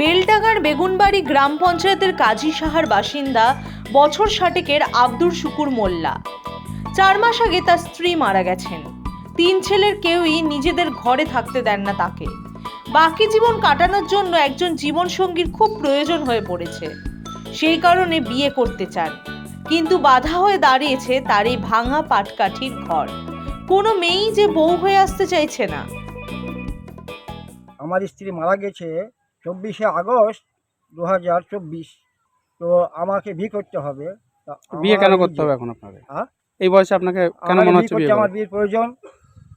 বেলডাঙ্গার বেগুনবাড়ি গ্রাম পঞ্চায়েতের কাজী সাহার বাসিন্দা বছর ষাটেকের আব্দুর শুকুর মোল্লা। চার মাস আগে তার স্ত্রী মারা গেছেন। তিন ছেলের কেউই নিজেদের ঘরে থাকতে দেন না তাকে। বাকি জীবন কাটানোর জন্য একজন জীবনসঙ্গীর খুব প্রয়োজন হয়ে পড়েছে। সেই কারণে বিয়ে করতে চান। কিন্তু বাধা হয়ে দাঁড়িয়েছে তার এই ভাঙা পাটকাঠির ঘর। কোনো মেয়েই যে বউ হয়ে আসতে চাইছে না। আমার স্ত্রী মারা গেছে চব্বিশে আগস্ট দু হাজার চব্বিশ। তো আমাকে বিয়ে করতে হবে। বিয়ে কেন করতে হবে এখন আপনাকে? হ্যাঁ? এই বয়সে আপনাকে কেন মনে হচ্ছে বিয়ে আমার বিয়ের প্রয়োজন।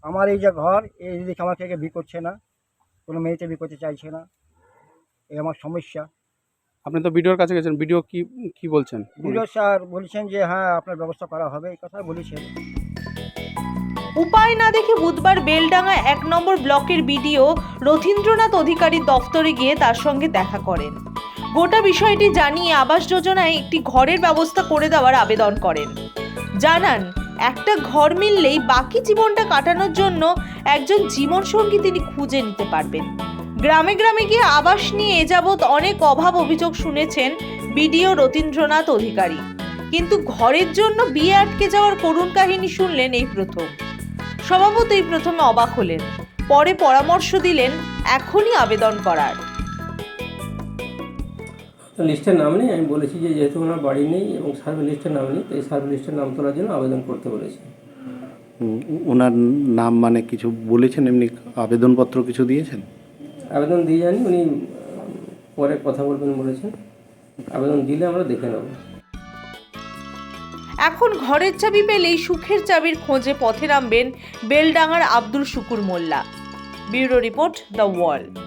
আমার এই যে ঘর এই দিকে আমার থেকে বিয়ে করছে না। কোনো মেয়েতে বিয়ে করতে চাইছে না। এই আমার সমস্যা। আপনি তো ভিডিওর কাছে গেছেন। ভিডিও কি কি বলছেন? বিডিও স্যার বলছেন যে হ্যাঁ আপনার ব্যবস্থা করা হবে। এই কথা বলেছেন। উপায় না দেখে বুধবার বেলডাঙ্গা এক নম্বর ব্লকের বিডিও রথীন্দ্রনাথ অধিকারীর দফতরে গিয়ে তার সঙ্গে দেখা করেন। গোটা বিষয়টি জানিয়ে আবাস যোজনায় একটি ঘরের ব্যবস্থা করে দেওয়ার আবেদন করেন। জানান, একটা ঘর মিললেই বাকি জীবনটা কাটানোর জন্য একজন জীবনসঙ্গী তিনি খুঁজে নিতে পারবেন। গ্রামে গ্রামে গিয়ে আবাস নিয়ে যাবৎ অনেক অভাব অভিযোগ শুনেছেন বিডিও রথীন্দ্রনাথ অধিকারী। কিন্তু ঘরের জন্য বিয়ে আটকে যাওয়ার করুণ কাহিনী শুনলেন এই প্রথম। স্বভাবতই প্রথমে অবাক হলেন পরে পরামর্শ দিলেন এখনই আবেদন করার। লিস্টের নাম নেই আমি বলেছি যে যেহেতু ওনার বাড়ি নেই এবং সার্ভে লিস্টের নাম নেই তো এই সার্ভে লিস্টের নাম তোলার জন্য আবেদন করতে বলেছি। ওনার নাম মানে কিছু বলেছেন এমনি আবেদনপত্র কিছু দিয়েছেন? আবেদন দিয়ে জানি উনি পরে কথা বলবেন বলেছেন। আবেদন দিলে আমরা দেখে নেব। এখন ঘরের চাবি পেলেই সুখের চাবির খোঁজে পথে নামবেন বেলডাঙার Abdul Shukur Molla. Bureau report the world.